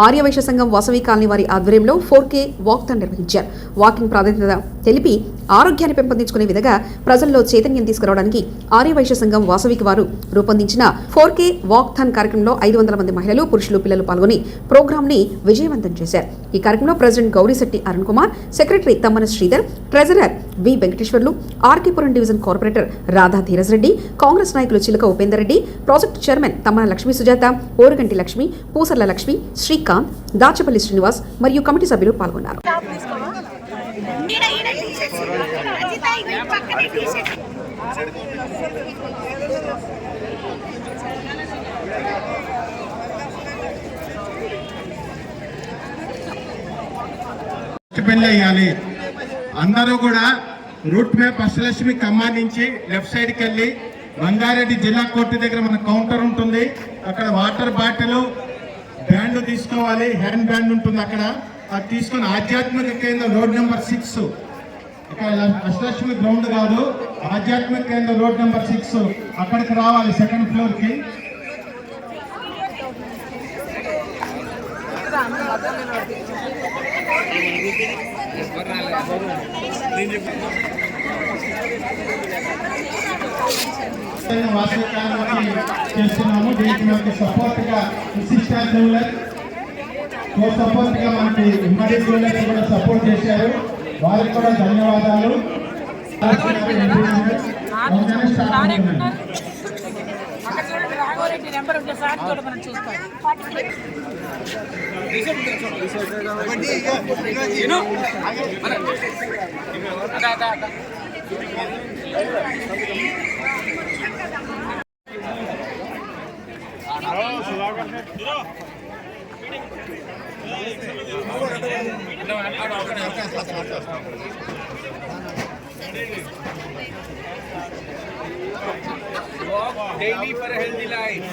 ఆర్యవైశ్య సంఘం వాసవి కాలనీ వారి ఆధ్వర్యంలో ఫోర్ కే వాక్థాన్ నిర్వహించారు. వాకింగ్ ప్రాధాన్యత తెలిపి ఆరోగ్యాన్ని పెంపొందించుకునే విధంగా ప్రజల్లో చైతన్యం తీసుకురావడానికి ఆర్యవైశ్య సంఘం వాసవికి వారు రూపొందించిన ఫోర్ కే వాక్థాన్ కార్యక్రమంలో ఐదు వందల మంది మహిళలు పురుషులు పిల్లలు పాల్గొని ప్రోగ్రామ్ని విజయవంతం చేశారు. ఈ కార్యక్రమంలో president Gourishetti Arun Kumar secretary Tammana Sridhar treasurer V Venkateswarlu RK Puram division corporator Radha Dheeraj Reddy Congress నాయకులు చిలక ఉపేందర్ రెడ్డి ప్రాజెక్టు చైర్మన్ తమ్మన లక్ష్మీ సుజాత ఓరుగంటి లక్ష్మి పూసర్ల లక్ష్మి శ్రీకాంత్ దాచపల్లి శ్రీనివాస్ మరియు కమిటీ సభ్యులు పాల్గొన్నారు. పెళ్ళి అయ్యాలి అందరూ కూడా రూట్ మ్యాప్ అష్టలక్ష్మి ఖమ్మం నుంచి లెఫ్ట్ సైడ్కి వెళ్ళి రంగారెడ్డి జిల్లా కోర్టు దగ్గర మన కౌంటర్ ఉంటుంది. అక్కడ వాటర్ బాటిల్ బ్యాండ్ తీసుకోవాలి. హ్యాండ్ బ్యాండ్ ఉంటుంది అక్కడ. అది తీసుకొని ఆధ్యాత్మిక కేంద్రం road number six Ashtalakshmi ground కాదు ఆధ్యాత్మిక కేంద్రం రోడ్ నెంబర్ సిక్స్. అక్కడికి రావాలి సెకండ్ ఫ్లోర్కి. చేస్తున్నాము. దీనికి మనకి సపోర్ట్గా విశిష్ట జ్యువెలర్ సపోర్ట్గా మనకి ఉమ్మడి కూడా సపోర్ట్ చేశారు. వారికి కూడా ధన్యవాదాలు. వెంటనే స్టార్ట్ అవుతుంది. అక్కడ చూడండి రాఘవరెడ్డి నెంబర్ ఉంటే సార్ కూడా మనం చూస్తాం daily for a healthy life.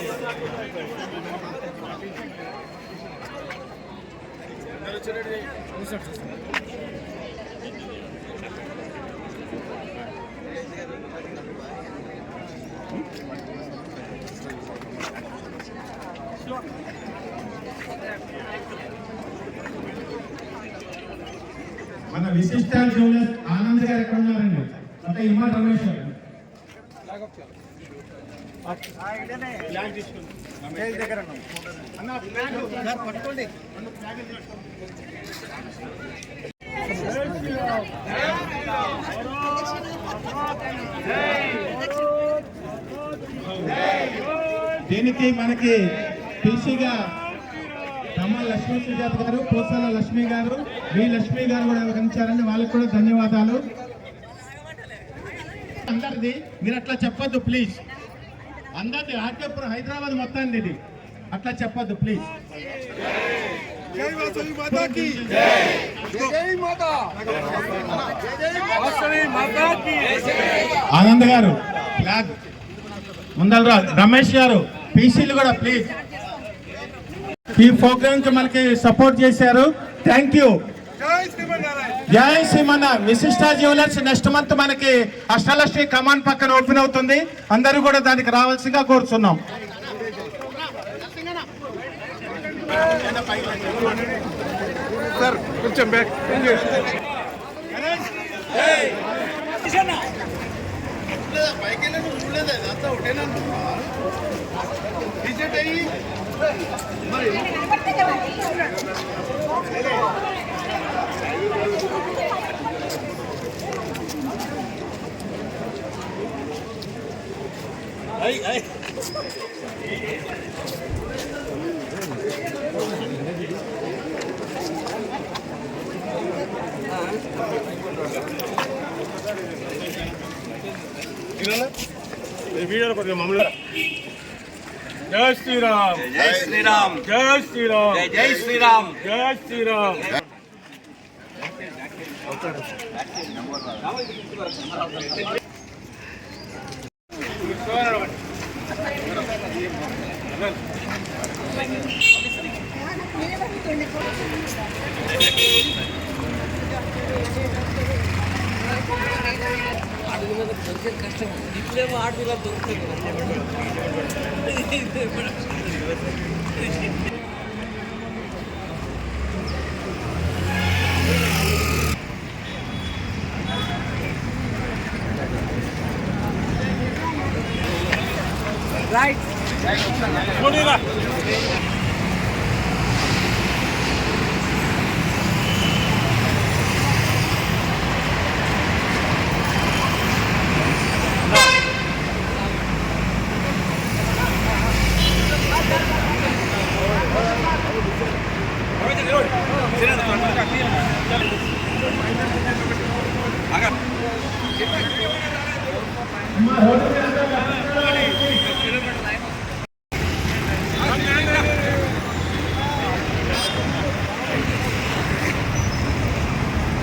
మన విశిష్ట జ్యువెలర్స్ ఆనంద్ గారు ఎక్కడ ఉన్నారండి? అంటే ఇమ్మ రమేష్ గారు. దీనికి మనకి పిసిగా తమ్మ లక్ష్మీ సుజాత గారు పూసాల లక్ష్మి గారు వి లక్ష్మి గారు కూడా వ్యవహరించారండి వాళ్ళకి కూడా ధన్యవాదాలు. అందరిది మీరు అట్లా చెప్పొద్దు ప్లీజ్ అందరిది ఆర్కేపురం హైదరాబాద్ మొత్తాన్ని ఇది. అట్లా చెప్పొద్దు ప్లీజ్ జై వాసవి మాతా కి. జై మాతా. వాసవి మాతా కి. ఆనంద్ గారు ఫ్లాగ్ ముందర రమేష్ గారు పీసీలు కూడా ప్లీజ్ ఈ ప్రోగ్రామ్కి మనకి సపోర్ట్ చేశారు. థ్యాంక్ యూ జై శ్రీమన్నారాయణ. శ్రీమన్న విశిష్ట జ్యువెలర్స్ నెక్స్ట్ మంత్ మనకి అష్టలక్ష్మి కమాన్ పక్కన ఓపెన్ అవుతుంది. అందరూ కూడా దానికి రావాల్సిందిగా కోరుతున్నాం సార్ కొంచెం బ్యాక్ వీడియోలో కొద్దిగా మమ్మల్ని జై శ్రీరామ్ జై శ్రీరామ్ జై శ్రీరామ్ జై శ్రీరామ్ జై శ్రీరామ్ ఇప్పుడేమో ఆడపిల్ల దొరుకుతుంది Right. Right.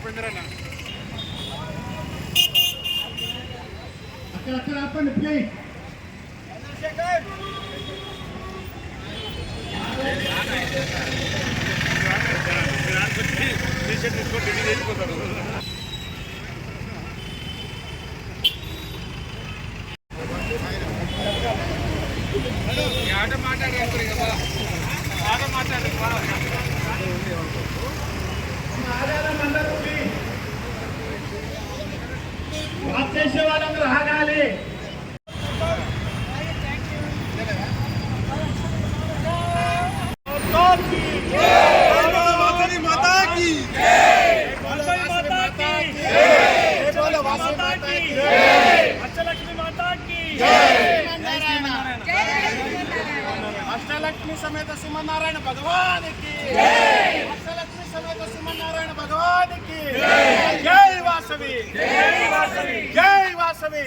పోనీరా అక్కడ అక్కడ ఆపండి ప్లీజ్ టీషర్ట్ తీసుకొని ఢిల్లీ వెళ్ళిపోతారు ఆట మాట్లాడారు కదా ఆట మాట్లాడారు చేసే వాళ్ళందరూ ఆగాలి సమేత సింహనారాయణ భగవానికి. లక్ష్మి సమేత సింహనారాయణ భగవానికి. జై వాసవి. జై వాసవి. జై వాసవి.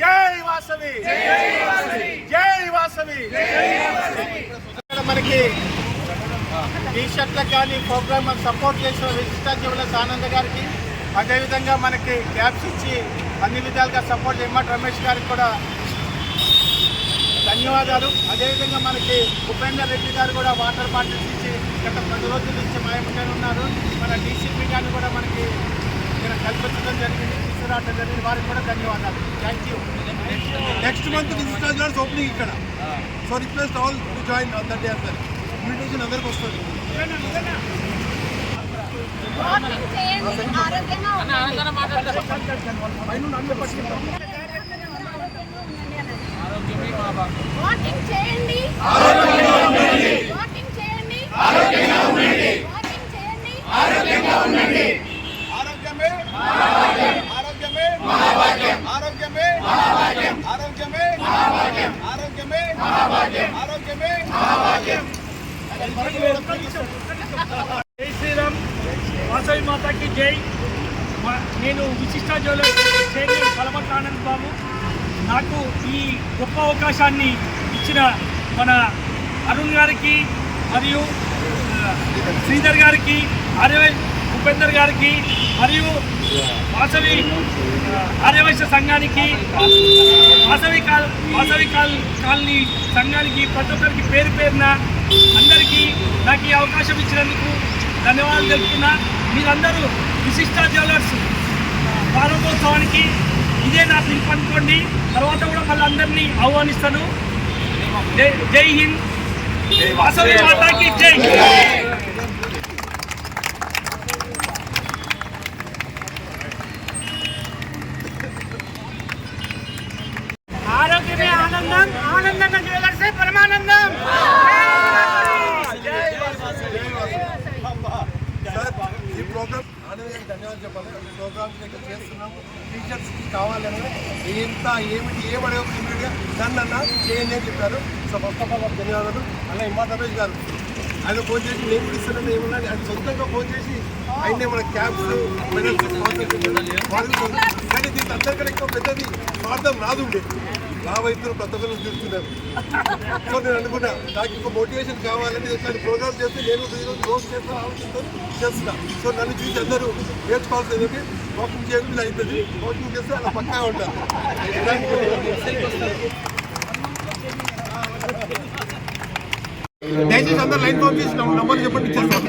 జై వాసవి. జై వాసవి ఇక్కడ మనకి టీ షర్ట్లకు కానీ ప్రోగ్రామ్ సపోర్ట్ చేసిన విశిష్టా జ్యువెలర్స్ ఆనంద్ గారికి అదేవిధంగా మనకి క్యాప్స్ ఇచ్చి అన్ని విధాలుగా సపోర్ట్ ఎమ్మటి రమేష్ గారికి కూడా ధన్యవాదాలు. అదేవిధంగా మనకి ఉపేందర్ రెడ్డి గారు కూడా వాటర్ బాటిల్స్ ఇచ్చి గత పది రోజుల నుంచి మాయమని ఉన్నారు. మన డీసీపీ గారిని కూడా మనకి ఇక్కడ కల్పించడం జరిగింది తీసుకురావడం జరిగింది. వారికి కూడా ధన్యవాదాలు. Thank you next month visitor jewellers opening ఇక్కడ. So request all to join on that day sir invitation అందరికి వస్తుంది. చేయండి. ఆరోగ్యంగా ఉండండి. చేయండి చేయండి ఆరోగ్యమే. ఆరోగ్యమే. ఆరోగ్యమే. ఆరోగ్యమే. ఆరోగ్యమే. ఆరోగ్యమే. జై శ్రీరామ్. వాసవి మాతాకి జై. నేను విశిష్ట జ్యువెలర్స్ చైర్మన్ కలమట్ల ఆనంద్ బాబు. నాకు ఈ గొప్ప అవకాశాన్ని ఇచ్చిన మన అరుణ్ గారికి మరియు శ్రీధర్ గారికి ఆర్యవై ఉపేందర్ గారికి మరియు వాసవి ఆర్యవైశ్య సంఘానికి వాసవి కాల్ వాసవి కాల్ కాలనీ సంఘానికి ప్రతి ఒక్కరికి పేరు పేరున అందరికీ నాకు ఈ అవకాశం ఇచ్చినందుకు ధన్యవాదాలు తెలుపుతున్నా. మీరందరూ విశిష్ట జ్యువెలర్స్ ప్రారంభోత్సవానికి ఇదే నా పిలుపు అనుకోండి. తర్వాత కూడా మళ్ళీ అందరినీ ఆహ్వానిస్తాను. జై జై హింద్. వాసవి మాతాకి జై ధన్యవాదాలు ఇక్కడ చేస్తున్నాము. టీచర్స్ కావాలని ఎంత ఏమిటి ఏం ఇమీడియట్గా నన్ను అన్న చేయండి అని చెప్పారు. సో ఫస్ట్ ఆఫ్ ఆల్ ధన్యవాదాలు. అలా ఇమ్మా రమేష్ గారు ఆయన ఫోన్ చేసి నేను కూడా ఏమన్నా ఆయన సొంతంగా ఫోన్ చేసి ఆయనే మన మెడల్స్ కానీ దీంట్లో అందరికన్నా ఎక్కువ పెద్దది స్వార్థం రాదు ఉండేది నా వైద్యులు ప్రతి ఒక్కరు చూస్తున్నారు సో నేను అనుకున్నా నాకు ఇంకో మోటివేషన్ కావాలని ఇట్లాంటి ప్రోగ్రామ్ చేస్తే నేను ఈరోజు రోజు చేస్తా ఆలోచిస్తూ చేస్తున్నా సో నన్ను చూసి అందరూ నేర్చుకోవాల్సింది ఏంటంటే వాకింగ్ చేయడం ఇలా అవుతుంది వాకింగ్ చేస్తే అలా పక్కా ఉంటాను దయచేసి అందరు లైన్ ఫామ్ నెంబర్ నంబర్ చెప్పండి ఇచ్చేస్తాను.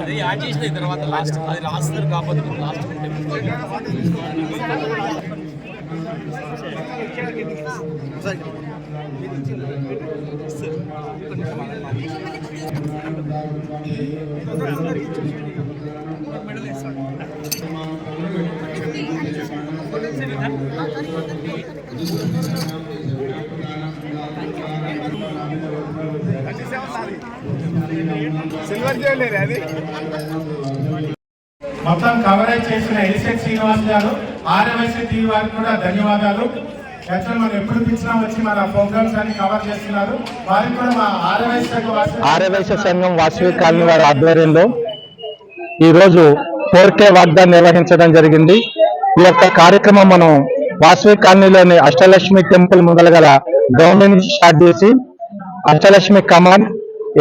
అది యాడ్ చేసిన తర్వాత లాస్ట్ అది రాస్తారు కాకపోతే లాస్ట్ సిల్వర్ జ్యువెలరీ అది మొత్తం కవరేజ్ చేసిన ఎలిసెట్ శ్రీనివాస్ గారు ఆర్ఎంఎస్సీ టీవీ వారికి కూడా ధన్యవాదాలు. యాక్చువల్ మనం ఎప్పుడు పిలిచినా వచ్చి మన ప్రోగ్రామ్స్ అన్ని కవర్ చేస్తున్నారు. వారికి కూడా మా ఆర్ఎంఎస్ ఆర్యవైశ్య సంఘం వాసవి కాలనీ వారి ఆధ్వర్యంలో ఈరోజు ఫోర్ కే వాగ్దాన్ నిర్వహించడం జరిగింది. ఈ యొక్క కార్యక్రమం మనం వాసవి కాలనీలోని అష్టలక్ష్మి టెంపుల్ ముందల గల గ్రౌండ్ నుంచి స్టార్ట్ చేసి అష్టలక్ష్మి కమాన్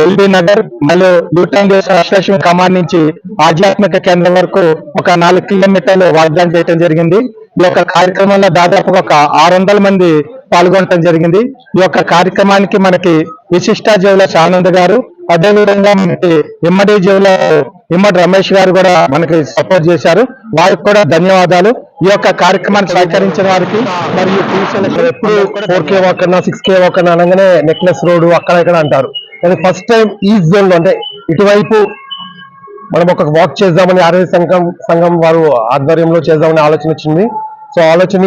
ఎల్బీ నగర్ మరియు యూటర్న్ దేశ అష్టలక్ష్మి కమాన్ నుంచి ఆధ్యాత్మిక కేంద్రం వరకు ఒక నాలుగు కిలోమీటర్లు వాగ్దానం చేయడం జరిగింది. ఈ యొక్క కార్యక్రమంలో దాదాపు ఒక ఆరు వందల మంది పాల్గొనడం జరిగింది. ఈ యొక్క కార్యక్రమానికి మనకి విశిష్ట జ్యువెలర్స్ ఆనంద్ గారు అదేవిధంగా మనకి ఇమ్మడి జ్యువెలర్ ఇమ్మడి రమేష్ గారు కూడా మనకి సపోర్ట్ చేశారు. వారికి కూడా ధన్యవాదాలు. ఈ యొక్క కార్యక్రమాన్ని సహకరించిన వారికి మరియు ఎప్పుడు four K walk six K walk అనగానే నెక్లెస్ రోడ్ అక్కడ ఇక్కడ అంటారు. కానీ ఫస్ట్ టైం ఈ జోన్లో అంటే ఇటువైపు మనం ఒక వాక్ చేద్దామని ఆరోగ్య సంఘం సంఘం వారు ఆధ్వర్యంలో చేద్దామని ఆలోచన వచ్చింది. సో ఆలోచన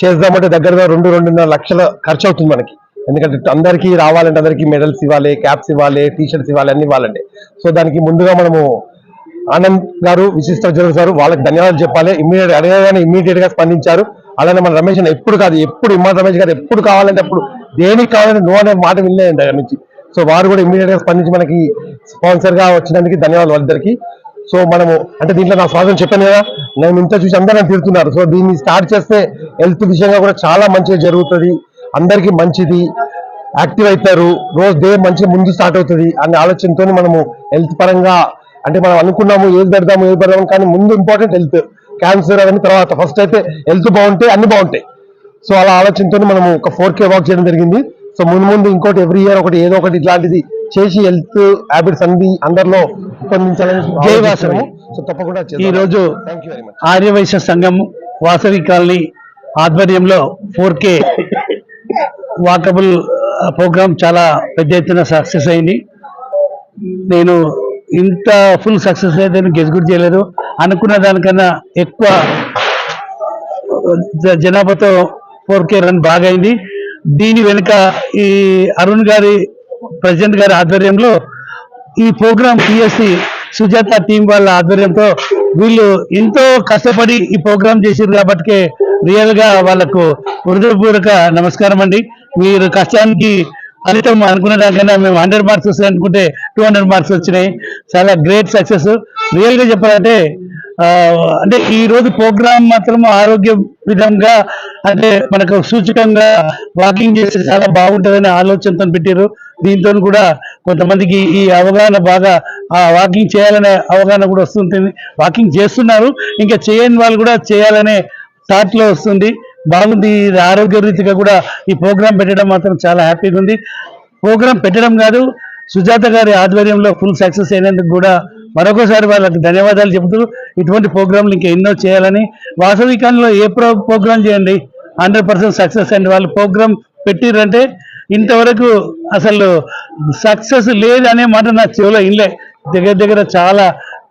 చేద్దామంటే దగ్గరగా రెండు రెండున్నర లక్షల ఖర్చు అవుతుంది మనకి. ఎందుకంటే అందరికీ రావాలంటే అందరికీ మెడల్స్ ఇవ్వాలి క్యాప్స్ ఇవ్వాలి టీషర్ట్స్ ఇవ్వాలి అన్ని ఇవ్వాలండి సో దానికి ముందుగా మనము ఆనంద్ గారు విశిష్ట జరుగు సార్ వాళ్ళకి ధన్యవాదాలు చెప్పాలి. ఇమ్మీడియట్ అడగగానే ఇమ్మీడియట్గా స్పందించారు. అలానే మన రమేష్ ఎప్పుడు కాదు ఎప్పుడు ఇమ్మడి రమేష్ గారు ఎప్పుడు కావాలంటే అప్పుడు దేనికి కావాలంటే నువ్వు అనే మాట వినలేదు దగ్గర నుంచి. సో వారు కూడా ఇమ్మీడియట్గా స్పందించి మనకి స్పాన్సర్గా వచ్చినందుకు ధన్యవాదాలు వాళ్ళిద్దరికి సో మనము అంటే దీంట్లో నా స్వాగతం చెప్పాను కదా నేను ఇంత చూసి అందరూ నన్ను సో దీన్ని స్టార్ట్ చేస్తే హెల్త్ విషయంగా కూడా చాలా మంచిగా జరుగుతుంది. అందరికీ మంచిది. యాక్టివ్ అవుతారు. రోజు డే మంచిగా ముందు స్టార్ట్ అవుతుంది అనే ఆలోచనతో మనము హెల్త్ పరంగా అంటే మనం అనుకున్నాము ఏది పెడదాము ఏది పెడదాము కానీ ముందు ఇంపార్టెంట్ హెల్త్ క్యాన్సర్ అవన్నీ తర్వాత. ఫస్ట్ అయితే హెల్త్ బాగుంటే అన్ని బాగుంటాయి. సో అలా ఆలోచనతో మనము ఒక ఫోర్ కే వాక్ చేయడం జరిగింది. సో ముందు ముందు ఇంకోటి ఎవ్రీ ఇయర్ ఒకటి ఏదో ఒకటి ఇట్లాంటిది చేసి హెల్త్ హ్యాబిట్స్ అన్ని అందరిలో రూపొందించాలని జై వాసవి. సో తప్పకుండా ఈ రోజు thank you very much Aryavysya సంఘం వాసవి కాలనీ ఆధ్వర్యంలో ఫోర్ కే వాకబుల్ ప్రోగ్రామ్ చాలా పెద్ద ఎత్తున సక్సెస్ అయింది. నేను ఇంత ఫుల్ సక్సెస్ అయితే గెస్గుడ్ చేయలేదు. అనుకున్న దానికన్నా ఎక్కువ జనాభాతో ఫోర్ కే రన్ బాగా అయింది దీని వెనుక ఈ అరుణ్ గారి ప్రెసిడెంట్ గారి ఆధ్వర్యంలో ఈ ప్రోగ్రామ్ పిఎస్సి సుజాత టీం వాళ్ళ ఆధ్వర్యంతో వీళ్ళు ఎంతో కష్టపడి ఈ ప్రోగ్రామ్ చేసారు కాబట్టి రియల్గా వాళ్ళకు హృదయపూర్వక నమస్కారం అండి. మీరు కష్టానికి ఫలితం అనుకున్న దానికన్నా మేము హండ్రెడ్ మార్క్స్ వస్తాయి అనుకుంటే టూ హండ్రెడ్ మార్క్స్ వచ్చినాయి. చాలా గ్రేట్ సక్సెస్ రియల్గా చెప్పాలంటే అంటే ఈ రోజు ప్రోగ్రామ్ మాత్రం ఆరోగ్య విధంగా అంటే మనకు సూచకంగా వాకింగ్ చేస్తే చాలా బాగుంటుందనే ఆలోచనతో పెట్టారు దీంతో కూడా కొంతమందికి ఈ అవగాహన బాగా ఆ వాకింగ్ చేయాలనే అవగాహన కూడా వస్తుంటుంది వాకింగ్ చేస్తున్నారు. ఇంకా చేయని వాళ్ళు కూడా చేయాలనే థాట్లో వస్తుంది. బాగుంది ఇది ఆరోగ్య రీతిగా కూడా ఈ ప్రోగ్రాం పెట్టడం మాత్రం చాలా హ్యాపీగా ఉంది. ప్రోగ్రాం పెట్టడం కాదు సుజాత గారి ఆధ్వర్యంలో ఫుల్ సక్సెస్ అయినందుకు కూడా మరొకసారి వాళ్ళకి ధన్యవాదాలు చెబుతూ ఇటువంటి ప్రోగ్రాంలు ఇంకా ఎన్నో చేయాలని వాసవికాలంలో ఏ ప్రో ప్రోగ్రాం చేయండి? హండ్రెడ్ పర్సెంట్ సక్సెస్ అండి. వాళ్ళు ప్రోగ్రాం పెట్టిరంటే ఇంతవరకు అసలు సక్సెస్ లేదనే మాట నా చెవిలో ఇన్లే దగ్గర దగ్గర చాలా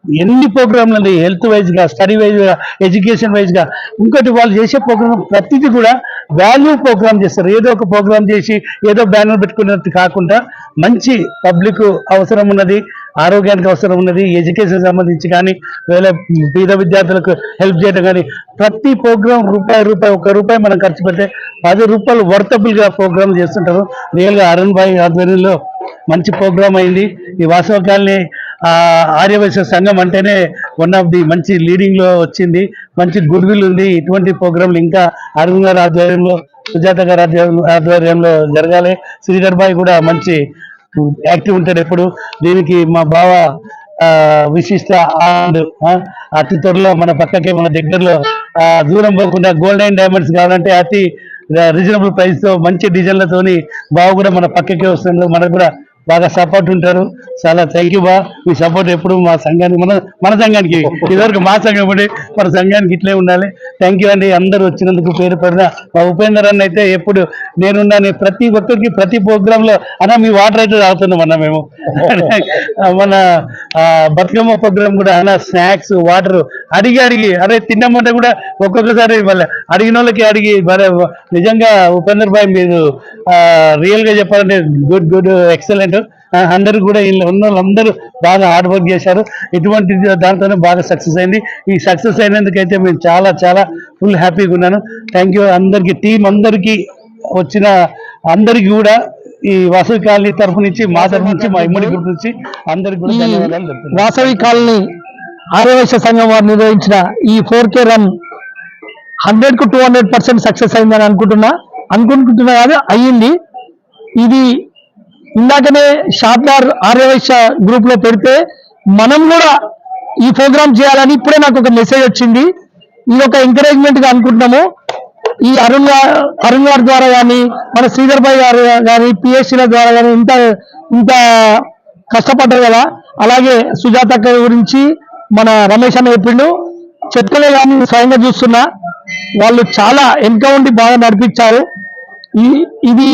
ఎన్ని ప్రోగ్రాంలు ఉన్నాయి? హెల్త్ వైజ్గా స్టడీ వైజ్గా ఎడ్యుకేషన్ వైజ్గా ఇంకోటి వాళ్ళు చేసే ప్రోగ్రామ్ ప్రతిదీ కూడా వాల్యూ ప్రోగ్రామ్ చేస్తారు. ఏదో ఒక ప్రోగ్రామ్ చేసి ఏదో బ్యానర్ పెట్టుకున్నట్టు కాకుండా మంచి పబ్లిక్ అవసరం ఉన్నది ఆరోగ్యానికి అవసరం ఉన్నది ఎడ్యుకేషన్ సంబంధించి కానీ వేరే పేద విద్యార్థులకు హెల్ప్ చేయడం కానీ ప్రతి ప్రోగ్రామ్ రూపాయి రూపాయి ఒక రూపాయి మనం ఖర్చు పెడితే పది రూపాయలు వర్తబుల్గా ప్రోగ్రామ్ చేస్తుంటారు. రియల్గా అరుణ్ భాయ్ ఆధ్వర్యంలో మంచి ప్రోగ్రాం అయింది. ఈ వాసవ కాలనీ ఆర్యవైశ్య సంఘం అంటేనే వన్ ఆఫ్ ది మంచి లీడింగ్లో వచ్చింది. మంచి గుడ్ విల్ ఉంది. ఇటువంటి ప్రోగ్రాంలు ఇంకా అరుణ్ గారి ఆధ్వర్యంలో సుజాత గారి ఆధ్వర్యంలో జరగాలి. శ్రీధర్ బాయ్ కూడా మంచి యాక్టివ్ ఉంటాడు ఎప్పుడు. దీనికి మా బావ విశిష్ట ఆనంద్ అతి త్వరలో మన పక్కకే మన దగ్గరలో దూరం పోకుండా గోల్డ్ అండ్ డైమండ్స్ కావాలంటే అతి రీజనబుల్ ప్రైస్తో మంచి డిజైన్లతోని బావ కూడా మన పక్కకే వస్తుంది మనకు కూడా బాగా సపోర్ట్ ఉంటారు. చాలా థ్యాంక్ యూ బా. మీ సపోర్ట్ ఎప్పుడు మా సంఘానికి మన మన సంఘానికి ఇదివరకు మా సంఘం ఉండే మన సంఘానికి ఇట్లే ఉండాలి. థ్యాంక్ యూ అండి. అందరు వచ్చినందుకు పేరు పడిన మా ఉపేందర్ అన్న అయితే ఎప్పుడు నేనున్నాను ప్రతి ఒక్కరికి ప్రతి ప్రోగ్రాంలో అన్న మీ వాటర్ అయితే తాగుతున్నాం అన్న మేము. మన బతుకమ్మ ప్రోగ్రామ్ కూడా అన్న స్నాక్స్ వాటర్ అడిగి అడిగి అరే తిన్నామంటే కూడా ఒక్కొక్కసారి మళ్ళీ అడిగిన వాళ్ళకి అడిగి మరి నిజంగా ఉపేందర్ భాయ్ మీరు రియల్గా చెప్పాలంటే గుడ్ గుడ్ ఎక్సలెంట్ అందరూ కూడా వీళ్ళు ఉన్న వాళ్ళందరూ బాగా హార్డ్ వర్క్ చేశారు. ఇటువంటి దాంతోనే బాగా సక్సెస్ అయింది. ఈ సక్సెస్ అయినందుకైతే మేము చాలా చాలా ఫుల్ హ్యాపీగా ఉన్నాను. థ్యాంక్ యూ అందరికి టీం అందరికీ వచ్చిన అందరికి కూడా ఈ వాసవి కాలనీ తరఫు నుంచి మా తరఫు నుంచి మా ఇమ్మడి గ్రూప్ నుంచి అందరికి కూడా ధన్యవాదాలు. వాసవి కాలనీ ఆర్యవైశ్య సంఘం వారు నిర్వహించిన ఈ ఫోర్ కే రన్ హండ్రెడ్కు టూ హండ్రెడ్ పర్సెంట్ సక్సెస్ అయిందని అనుకుంటున్నా అనుకుంటున్నా కాదు అయ్యింది. ఇది ఇందాకనే షాప్దార్ ఆర్యవైశ్య గ్రూప్లో పెడితే మనం కూడా ఈ ప్రోగ్రామ్ చేయాలని ఇప్పుడే నాకు ఒక మెసేజ్ వచ్చింది. ఇది ఒక ఎంకరేజ్మెంట్గా అనుకుంటున్నాము. ఈ అరుణ్ అరుణ్ గారి ద్వారా కానీ మన శ్రీధర్ భాయ్ గారు కానీ పిఎస్సీల ద్వారా కానీ ఇంత ఇంత కష్టపడ్డారు కదా. అలాగే సుజాత అక్క గురించి మన రమేష్ అన్న చెప్పిండు. చెప్తలే కానీ స్వయంగా చూస్తున్నా వాళ్ళు చాలా వెనుక బాగా నడిపించారు. ఈ ఇది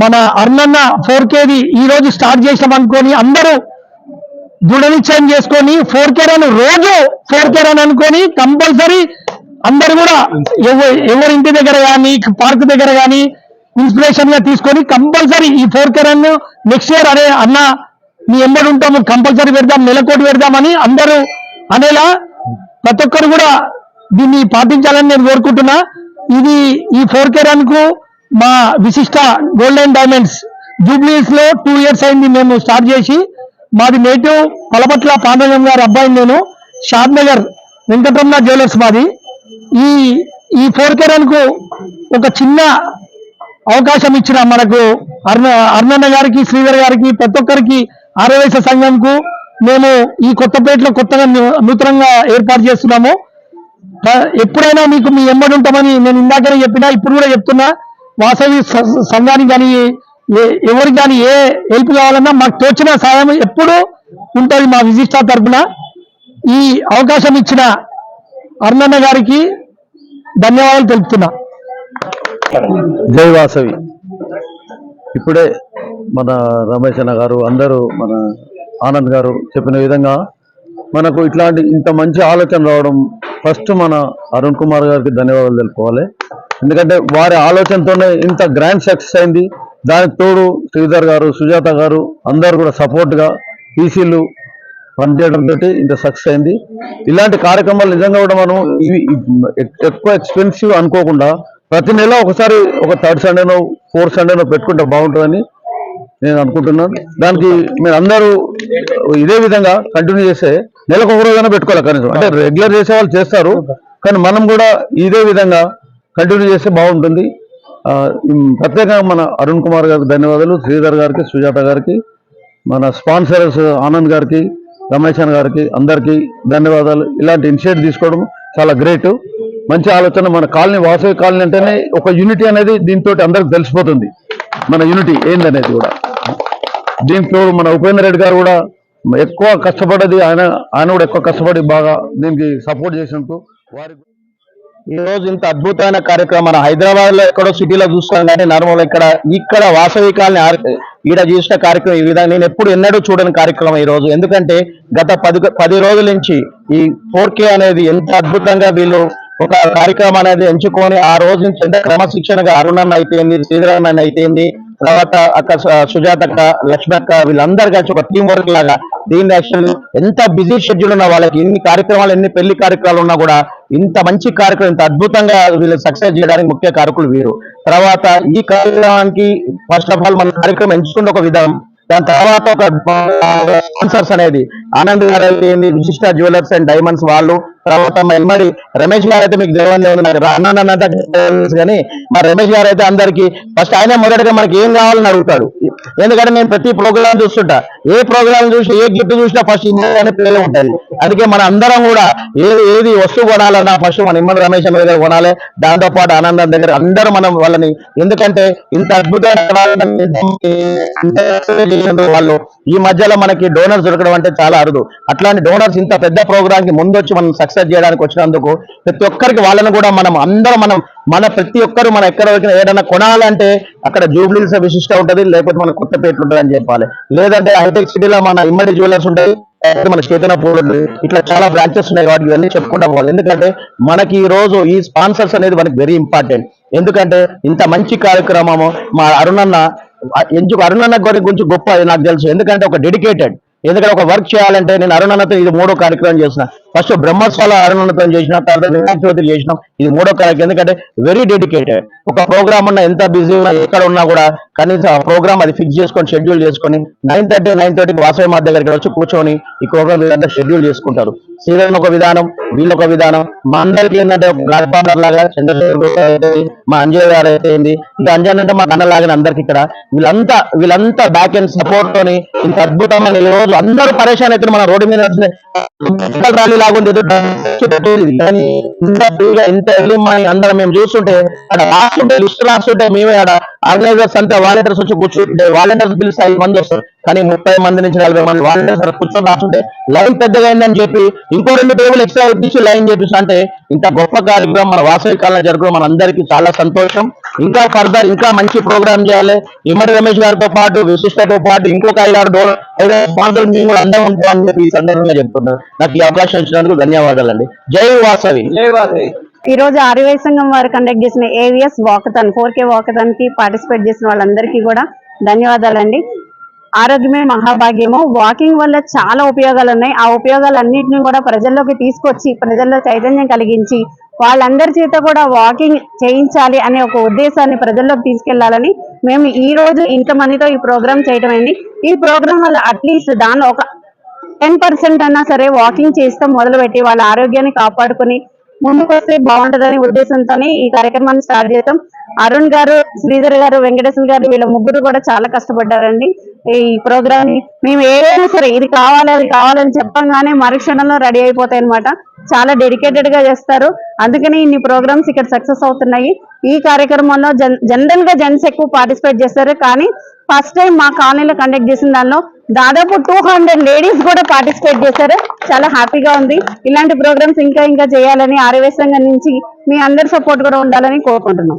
మన అరుణన్న ఫోర్ కేది ఈ రోజు స్టార్ట్ చేసాం అనుకొని అందరూ దృఢనిశ్చయం చేసుకొని ఫోర్ కే రన్ రోజు ఫోర్ కే రన్ అనుకొని కంపల్సరీ అందరు కూడా ఎవరి ఇంటి దగ్గర కానీ పార్క్ దగ్గర కానీ ఇన్స్పిరేషన్గా తీసుకొని కంపల్సరీ ఈ four K run next year అరే అన్న మీ ఎంబడి ఉంటాము కంపల్సరీ పెడదాం నెలకోటి పెడదామని అందరూ అనేలా ప్రతి ఒక్కరు కూడా దీన్ని పాటించాలని నేను కోరుకుంటున్నా. ఇది ఈ ఫోర్ కే రన్కు మా విశిష్ట గోల్డెన్ డైమండ్స్ జూబ్లీస్లో టూ ఇయర్స్ అయింది మేము స్టార్ట్ చేసి. మాది నేటివ్ పలపట్ల పాండవం గారి అబ్బాయిని నేను షాద్ నగర్ వెంకటరమణ జ్యువెలర్స్ మాది. ఈ ఈ ఫోర్ కే కు ఒక చిన్న అవకాశం ఇచ్చిన మనకు అరుణ అరుణన్న గారికి శ్రీధర్ గారికి ప్రతి ఒక్కరికి ఆర్యవైశ్య సంఘంకు మేము ఈ కొత్తపేటలో కొత్తగా నూతనంగా ఏర్పాటు చేస్తున్నాము. ఎప్పుడైనా మీకు మీ ఎమ్మడి ఉంటామని నేను ఇందాకనే చెప్పినా ఇప్పుడు కూడా చెప్తున్నా. వాసవి సంఘానికి కానీ ఎవరికి కానీ ఏ హెల్ప్ కావాలన్నా మాకు తోచిన సాయం ఎప్పుడు ఉంటుంది మా విశిష్ట తరపున. ఈ అవకాశం ఇచ్చిన అరుణన్న గారికి ధన్యవాదాలు తెలుపుతున్నా. జై వాసవి. ఇప్పుడే మన రమేష్ అన్న గారు అందరూ మన ఆనంద్ గారు చెప్పిన విధంగా మనకు ఇట్లాంటి ఇంత మంచి ఆలోచన రావడం ఫస్ట్ మన అరుణ్ కుమార్ గారికి ధన్యవాదాలు తెలుపుకోవాలి. ఎందుకంటే వారి ఆలోచనతోనే ఇంత గ్రాండ్ సక్సెస్ అయింది. దానికి తోడు శ్రీధర్ గారు సుజాత గారు అందరు కూడా సపోర్ట్గా పీసీలు ఈసీలు పనిచేయడం తోటి ఇంత సక్సెస్ అయింది. ఇలాంటి కార్యక్రమాలు నిజంగా కూడా మనం ఇవి ఇవి ఎక్కువ ఎక్స్పెన్సివ్ అనుకోకుండా ప్రతి నెల ఒకసారి ఒక థర్డ్ సండేనో ఫోర్త్ సండేనో పెట్టుకుంటే బాగుంటుందని నేను అనుకుంటున్నాను. దానికి మీరు అందరూ ఇదే విధంగా కంటిన్యూ చేస్తే నెలకు ఒక రోజైనా పెట్టుకోవాలి కనీసం. అంటే రెగ్యులర్ చేసే వాళ్ళు చేస్తారు. కానీ మనం కూడా ఇదే విధంగా కంటిన్యూ చేస్తే బాగుంటుంది. ప్రత్యేకంగా మన అరుణ్ కుమార్ గారికి ధన్యవాదాలు శ్రీధర్ గారికి సుజాత గారికి మన స్పాన్సర్స్ ఆనంద్ గారికి రమేష్ అన్న గారికి అందరికీ ధన్యవాదాలు. ఇలాంటి ఇనిషియేటివ్ తీసుకోవడం చాలా గ్రేట్. మంచి ఆలోచన. మన కాలనీ వాసవి కాలనీ అంటేనే ఒక యూనిటీ అనేది దీంతో అందరికి తెలిసిపోతుంది. మన యూనిటీ ఏందనేది కూడా. దీంట్లో మన ఉపేంద్ర రెడ్డి గారు కూడా ఎక్కువ కష్టపడ్డది ఆయన ఆయన కూడా ఎక్కువ కష్టపడి బాగా దీనికి సపోర్ట్ చేసినందుకు వారికి ఈ రోజు ఇంత అద్భుతమైన కార్యక్రమం మన హైదరాబాద్లో ఎక్కడో సిటీలో చూస్తాం కానీ నార్మల్ ఇక్కడ ఇక్కడ వాసవికాలని ఈడ చేసిన కార్యక్రమం ఈ విధంగా. నేను ఎప్పుడు ఎన్నడూ చూడని కార్యక్రమం ఈ రోజు. ఎందుకంటే గత పది పది రోజుల నుంచి ఈ ఫోర్ కే అనేది ఎంత అద్భుతంగా వీళ్ళు ఒక కార్యక్రమం అనేది ఎంచుకొని ఆ రోజు నుంచి ఎంత క్రమశిక్షణగా అరుణన్న అయిపోయింది శ్రీధరన్న అయిపోయింది తర్వాత అక్క సుజాతక్క సుజాత అక్క లక్ష్మి అక్క వీళ్ళందరూ కలిసి ఒక టీం వర్క్ లాగా దీని యాక్చువల్ ఎంత బిజీ షెడ్యూల్ ఉన్న వాళ్ళకి ఎన్ని కార్యక్రమాలు ఎన్ని పెళ్ళి కార్యక్రమాలు ఉన్నా కూడా ఇంత మంచి కార్యక్రమం ఇంత అద్భుతంగా వీళ్ళు సక్సెస్ చేయడానికి ముఖ్య కారకులు వీరు. తర్వాత ఈ కార్యక్రమానికి ఫస్ట్ ఆఫ్ ఆల్ మన కార్యక్రమం ఎంచుకున్న ఒక విధానం దాని తర్వాత ఒక స్పాన్సర్స్ అనేది ఆనంద్ గారు విశిష్ట జ్యువెలర్స్ అండ్ డైమండ్స్ వాళ్ళు తర్వాత మరి రమేష్ గారు అయితే మీకు తెలియదు ఉన్నారు నాకు తెలుసు కానీ మా రమేష్ గారు అయితే అందరికి ఫస్ట్ ఆయన మొదటగా మనకి ఏం కావాలని అడుగుతాడు. ఎందుకంటే నేను ప్రతి ప్రోగ్రామ్ చూస్తుంటా. ఏ ప్రోగ్రామ్ చూసి ఏ గిఫ్ట్ చూసినా ఫస్ట్ ఇండియా అనే పేరు ఉంటుంది. అందుకే మన అందరం కూడా ఏది ఏది వస్తువు కొనాలన్నా ఫస్ట్ మన ఇమ్మడి రమేష్ అన్న దగ్గర కొనాలి. దాంతో పాటు ఆనందం దగ్గర అందరూ మనం వాళ్ళని ఎందుకంటే ఇంత అద్భుతమైన వాళ్ళు. ఈ మధ్యలో మనకి డోనర్స్ దొరకడం అంటే చాలా అరుదు. అట్లాంటి డోనర్స్ ఇంత పెద్ద ప్రోగ్రామ్కి ముందు వచ్చి మనం సక్సెస్ చేయడానికి వచ్చినందుకు ప్రతి ఒక్కరికి వాళ్ళని కూడా మనం అందరం మనం మన ప్రతి ఒక్కరు మనం ఎక్కడ వరకు ఏదైనా కొనాలంటే అక్కడ జూబ్లీస్ విశిష్ట ఉంటుంది లేకపోతే మన కొత్తపేట ఉంటుంది అని చెప్పాలి. లేదంటే హైటెక్ సిటీలో మన ఇమ్మడి జ్యువెలర్స్ ఉంటాయి మన చేతన పూలు ఇట్లా చాలా బ్రాంచెస్ ఉన్నాయి వాటికి ఇవన్నీ చెప్పుకుంటా పోవాలి ఎందుకంటే మనకి ఈ రోజు ఈ స్పాన్సర్స్ అనేది మనకి వెరీ ఇంపార్టెంట్ ఎందుకంటే ఇంత మంచి కార్యక్రమము మా అరుణన్న ఎందుకు అరుణన్న గారి గురించి గొప్ప నాకు తెలుసు. ఎందుకంటే ఒక డెడికేటెడ్ ఎందుకంటే ఒక వర్క్ చేయాలంటే నేను అరుణన్నతో ఇది మూడో కార్యక్రమం చేసిన. ఫస్ట్ బ్రహ్మోత్సవాల అరుణన్నతో చేసిన తర్వాత వినాయక చవితి చేసినాం. ఇది మూడో కార్యక్రమం ఎందుకంటే వెరీ డెడికేటెడ్ ఒక ప్రోగ్రామ్ ఉన్నా ఎంత బిజీ ఉన్నా ఎక్కడ ఉన్నా కూడా కనీసం ఆ ప్రోగ్రామ్ అది ఫిక్స్ చేసుకొని షెడ్యూల్ చేసుకొని నైన్ థర్టీ నైన్ థర్టీకి వాసవి మా దగ్గరికి వచ్చి కూర్చొని ఈ ప్రోగ్రామ్ వీళ్ళంతా షెడ్యూల్ చేసుకుంటారు. సీరియల్ ఒక విధానం వీళ్ళొక విధానం. మా అందరికి ఏంటంటే ఒక గాడ్ ఫాదర్ లాగా చంద్రశేఖర్ మా అంజయ్ గారు అయితే ఏంది? ఇంకా అంజయ్ అంటే మా అన్నలాగా అందరికి ఇక్కడ. వీళ్ళంతా వీళ్ళంతా బ్యాక్ అండ్ సపోర్ట్ తోని ఇంత అద్భుతమైన ఈ రోజు అందరూ పరేషాన్ అయితే మన రోడ్డు మీద నడిచిన ర్యాలీ లాగుంది ఏదో కానీ ఇంత ఎర్లీ మార్నింగ్ అందరం మేము చూస్తుంటే అక్కడ రాస్తుంటే లిస్ట్ రాస్తుంటే మేమే అక్కడ ఆర్గనైజర్స్ అంతా వాలంటీర్స్ వచ్చి కూర్చుంటే వాలంటీర్స్ పిలిస్తే ఐదు మంది వస్తారు. కానీ ముప్పై మంది నుంచి నలభై మంది వాలంటీర్స్ కూర్చొని రాస్తుంటే లైన్ పెద్దగా అయిందని చెప్పి ఇంకో రెండు టేబుల్ ఎక్స్ట్రా ఇప్పించి లైన్ చేపిస్తా అంటే ఇంత గొప్ప కార్యక్రమం మన వాసవి కాలంలో జరగడం మన అందరికీ చాలా సంతోషం. ఇంకా ఫర్దర్ ఇంకా మంచి ప్రోగ్రామ్ చేయాలి. ఇమ్మడి రమేష్ గారితో పాటు విశిష్టతో పాటు ఇంకొక ఐదారు స్పాన్సర్ మేము కూడా అందరం ఉంటామని చెప్పి ఈ సందర్భంగా చెప్తున్నాను నాకు ఈ అవకాశం ఇచ్చినందుకు ధన్యవాదాలండి. జై వాసవి. ఈ రోజు ఆర్యవై సంఘం వారు కండక్ట్ చేసిన ఏవిఎస్ వాకథాన్ ఫోర్ కే వాకథాన్కి పార్టిసిపేట్ చేసిన వాళ్ళందరికీ కూడా ధన్యవాదాలండి. ఆరోగ్యమే మహాభాగ్యము. వాకింగ్ వల్ల చాలా ఉపయోగాలు ఉన్నాయి. ఆ ఉపయోగాలన్నింటినీ కూడా ప్రజల్లోకి తీసుకొచ్చి ప్రజల్లో చైతన్యం కలిగించి వాళ్ళందరి చేత కూడా వాకింగ్ చేయించాలి అనే ఒక ఉద్దేశాన్ని ప్రజల్లోకి తీసుకెళ్ళాలని మేము ఈ రోజు ఇంతమందితో ఈ ప్రోగ్రామ్ చేయడం అయింది. ఈ ప్రోగ్రామ్ వల్ల అట్లీస్ట్ దాని ఒక టెన్ పర్సెంట్ అన్నా సరే వాకింగ్ చేస్తూ మొదలుపెట్టి వాళ్ళ ఆరోగ్యాన్ని కాపాడుకుని ముందుకు వస్తే బాగుంటదనే ఉద్దేశంతో ఈ కార్యక్రమాన్ని స్టార్ట్ చేస్తాం అరుణ్ గారు శ్రీధర్ గారు వెంకటేశ్వర గారు వీళ్ళ ముగ్గురు కూడా చాలా కష్టపడ్డారండి. ఈ ప్రోగ్రామ్ని మేము ఏదైనా సరే ఇది కావాలి అది కావాలని చెప్పంగానే మరుక్షణంలో రెడీ అయిపోతాయి అనమాట చాలా డెడికేటెడ్గా చేస్తారు. అందుకని ఇన్ని ప్రోగ్రామ్స్ ఇక్కడ సక్సెస్ అవుతున్నాయి. ఈ కార్యక్రమంలో జన్ జనరల్గా జెంట్స్ ఎక్కువ పార్టిసిపేట్ చేస్తారు. కానీ ఫస్ట్ టైం మా కాలనీలో కండక్ట్ చేసిన దానిలో దాదాపు టూ హండ్రెడ్ లేడీస్ కూడా పార్టిసిపేట్ చేశారు. చాలా హ్యాపీగా ఉంది. ఇలాంటి ప్రోగ్రామ్స్ ఇంకా ఇంకా చేయాలని ఆరవేశంగా నుంచి మీ అందరి సపోర్ట్ కూడా ఉండాలని కోరుకుంటున్నాం.